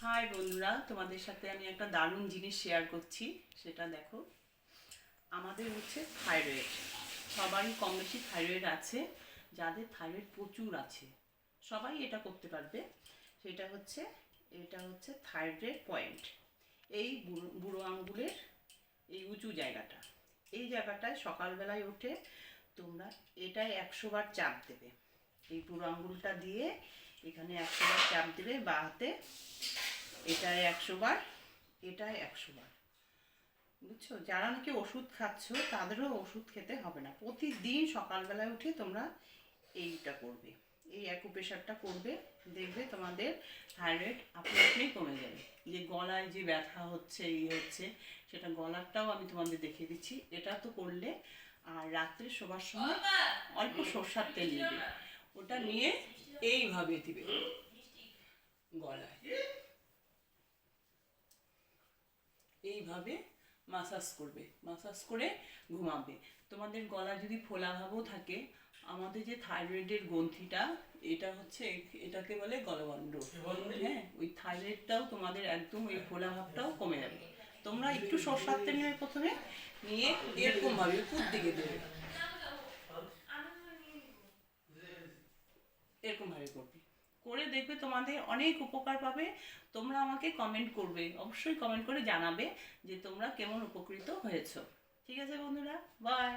High বন্ধুরা, তোমাদের সাথে আমি একটা দারুণ জিনিস শেয়ার করছি, সেটা দেখো। আমাদের হচ্ছে থাইরয়েড সবারই কম বেশি থাইরয়েড আছে, যাদের থাইরয়েড প্রচুর আছে। সবাই এটা করতে পারবে। সেটা হচ্ছে, এটা হচ্ছে থাইরয়েড পয়েন্ট এই বুড়ো- আঙ্গুলের এই উঁচু জায়গাটা। এই জায়গাটায় সকালবেলায় উঠে তোমরা এটাই একশো বার চাপ দেবে। এই বুড়ো আঙ্গুলটা দিয়ে এখানে একশো বার চাপ দেবে বা হাতে এটায় একশো বার এটায় একশো বার। বুঝছ? যারা নাকি ওষুধ খাচ্ছ তাদেরও ওষুধ খেতে হবে না। প্রতিদিন সকালবেলায় উঠে তোমরা এইটা করবে। এই অ্যাকুপ্রেশারটা করবে দেখবে তোমাদের থাইরয়েড আপনি আপনি কমে যাবে। যে গলায় যে ব্যথা হচ্ছে এই হচ্ছে সেটা গলারটাও আমি তোমাদের দেখিয়ে দিচ্ছি। এটা তো করলে আর রাত্রে শোবার সময় অল্প সর্ষার তেল নেবে ওটা নিয়ে এইভাবে দিবে। গলায়। এইভাবে মাসাজ করবে? মাসাজ করে ঘুমাবে। তোমাদের গলা যদি ফোলা ভাবও থাকে আমাদের যে থাইরয়েডের গ্রন্থিটা এটা হচ্ছে এটাকে বলে গলগণ্ড হ্যাঁ ওই থাইরয়েডটাও তোমাদের একদম ওই ফোলা ভাবটাও কমে যাবে। তোমরা একটু তেল নেবে প্রথমে নিয়ে এরকম ভাবে উপর দিকে দেবে। এরকম ভাবে করবে। করে দেখবে তোমাদের অনেক উপকার পাবে। তোমরা আমাকে কমেন্ট করবে, অবশ্যই কমেন্ট করে জানাবে যে তোমরা কেমন উপকৃত হয়েছো। ঠিক আছে বন্ধুরা বাই